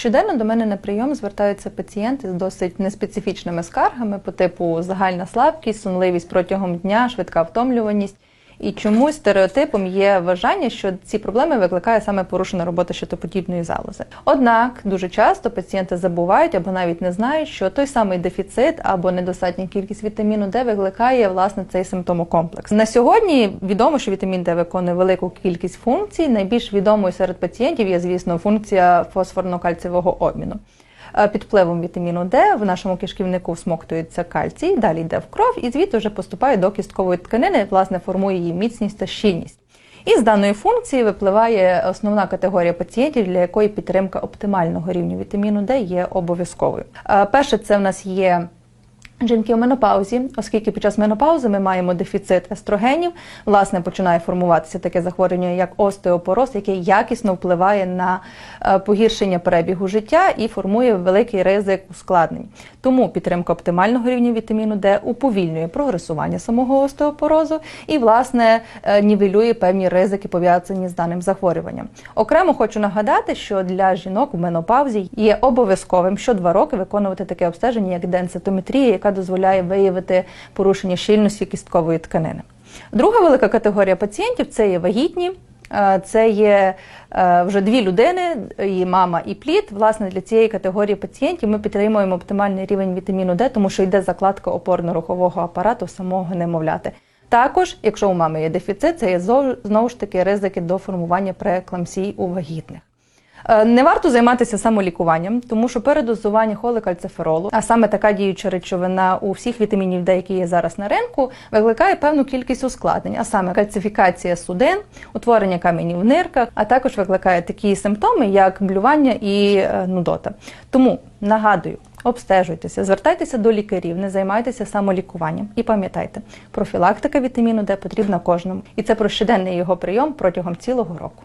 Щоденно до мене на прийом звертаються пацієнти з досить неспецифічними скаргами по типу загальна слабкість, сонливість протягом дня, швидка втомлюваність. І чомусь стереотипом є вважання, що ці проблеми викликає саме порушена робота щитоподібної залози. Однак дуже часто пацієнти забувають або навіть не знають, що той самий дефіцит або недостатня кількість вітаміну Д викликає власне цей симптомокомплекс. На сьогодні відомо, що вітамін Д виконує велику кількість функцій. Найбільш відомою серед пацієнтів є, звісно, функція фосфорно-кальцієвого обміну. Е, Під впливом вітаміну Д в нашому кишківнику всмоктується кальцій, далі йде в кров і звідти вже поступає до кісткової тканини, власне, формує її міцність та щільність. І з даної функції випливає основна категорія пацієнтів, для якої підтримка оптимального рівня вітаміну Д є обов'язковою. Е, Перше, це в нас є Жінки у менопаузі, оскільки під час менопаузи ми маємо дефіцит естрогенів, власне починає формуватися таке захворювання, як остеопороз, яке якісно впливає на е, погіршення перебігу життя і формує великий ризик ускладнень. Тому підтримка оптимального рівня вітаміну Д уповільнює прогресування самого остеопорозу і, власне, е, нівелює певні ризики пов'язані з даним захворюванням. Окремо хочу нагадати, що для жінок у менопаузі є обов'язковим що два роки виконувати таке обстеження, як денситометрія, яка дозволяє виявити порушення щільності кісткової тканини. Друга велика категорія пацієнтів це є вагітні. Е, Це є е, вже дві людини, і мама, і плід. Власне, для цієї категорії пацієнтів ми підтримуємо оптимальний рівень вітаміну Д, тому що йде закладка опорно-рухового апарату самого немовляти. Також, якщо у мами є дефіцит, це є знову ж таки ризики до формування преекламсій у вагітних. Е, Не варто займатися самолікуванням, тому що передозування холекальциферолу, а саме така діюча речовина у всіх вітамінів, Д, які є зараз на ринку, викликає певну кількість ускладнень, а саме кальцифікація судин, утворення каменів в нирках, а також викликає такі симптоми, як блювання і е, нудота. Тому нагадую. Обстежуйтеся, звертайтеся до лікарів, не займайтеся самолікуванням. І пам'ятайте, профілактика вітаміну Д потрібна кожному. І це про щоденний його прийом протягом цілого року.